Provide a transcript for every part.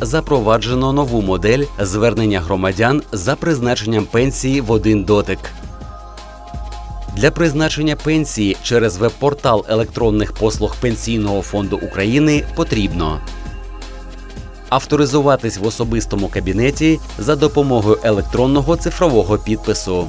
запроваджено нову модель звернення громадян за призначенням пенсії в один дотик. Для призначення пенсії через веб-портал електронних послуг Пенсійного фонду України потрібно авторизуватись в особистому кабінеті за допомогою електронного цифрового підпису.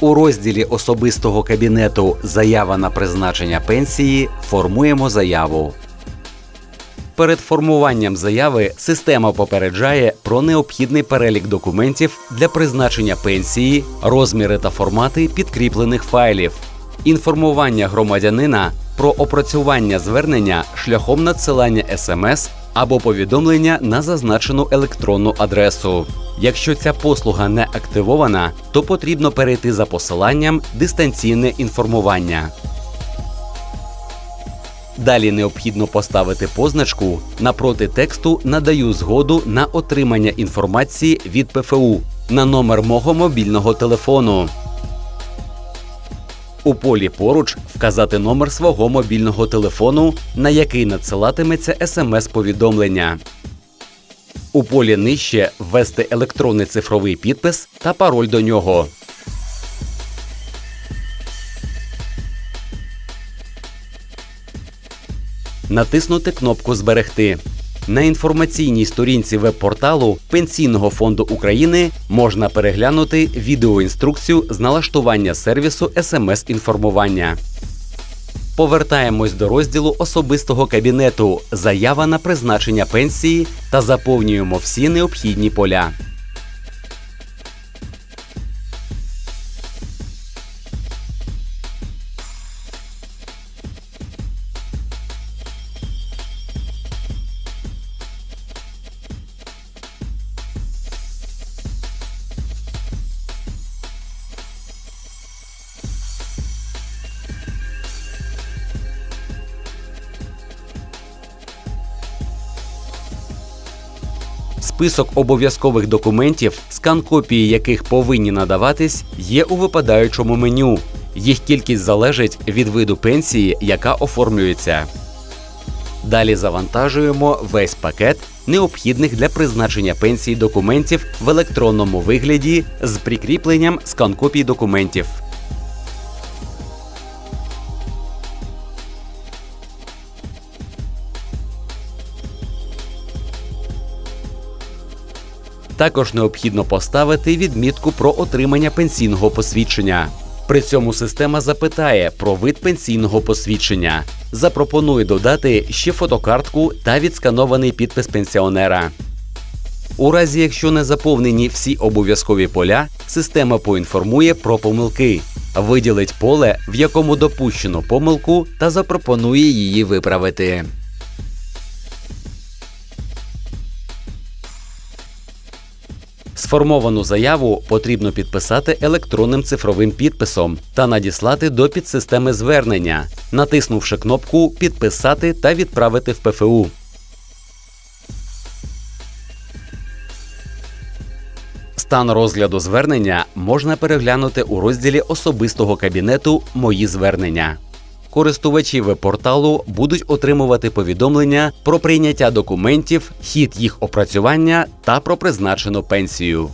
У розділі особистого кабінету Заява на призначення пенсії формуємо заяву. Перед формуванням заяви система попереджає про необхідний перелік документів для призначення пенсії, розміри та формати підкріплених файлів, інформування громадянина про опрацювання звернення шляхом надсилання смс або повідомлення на зазначену електронну адресу. Якщо ця послуга не активована, то потрібно перейти за посиланням дистанційне інформування. Далі необхідно поставити позначку напроти тексту Надаю згоду на отримання інформації від ПФУ на номер мого мобільного телефону. У полі поруч вказати номер свого мобільного телефону, на який надсилатиметься смс-повідомлення. У полі нижче ввести електронний цифровий підпис та пароль до нього. Натиснути кнопку Зберегти. На інформаційній сторінці веб-порталу Пенсійного фонду України можна переглянути відеоінструкцію з налаштування сервісу смс-інформування. Повертаємось до розділу особистого кабінету Заява на призначення пенсії та заповнюємо всі необхідні поля. Список обов'язкових документів, скан копії яких повинні надаватись, є у випадаючому меню. Їх кількість залежить від виду пенсії, яка оформлюється. Далі завантажуємо весь пакет необхідних для призначення пенсії документів в електронному вигляді з прикріпленням скан копій документів. Також необхідно поставити відмітку про отримання пенсійного посвідчення. При цьому система запитає про вид пенсійного посвідчення, запропонує додати ще фотокартку та відсканований підпис пенсіонера. У разі, якщо не заповнені всі обов'язкові поля, система поінформує про помилки, виділить поле, в якому допущено помилку, та запропонує її виправити. Сформовану заяву потрібно підписати електронним цифровим підписом та надіслати до підсистеми звернення, натиснувши кнопку Підписати та відправити в ПФУ. Стан розгляду звернення можна переглянути у розділі особистого кабінету Мої звернення. Користувачі веб-порталу будуть отримувати повідомлення про прийняття документів, хід їх опрацювання та про призначену пенсію.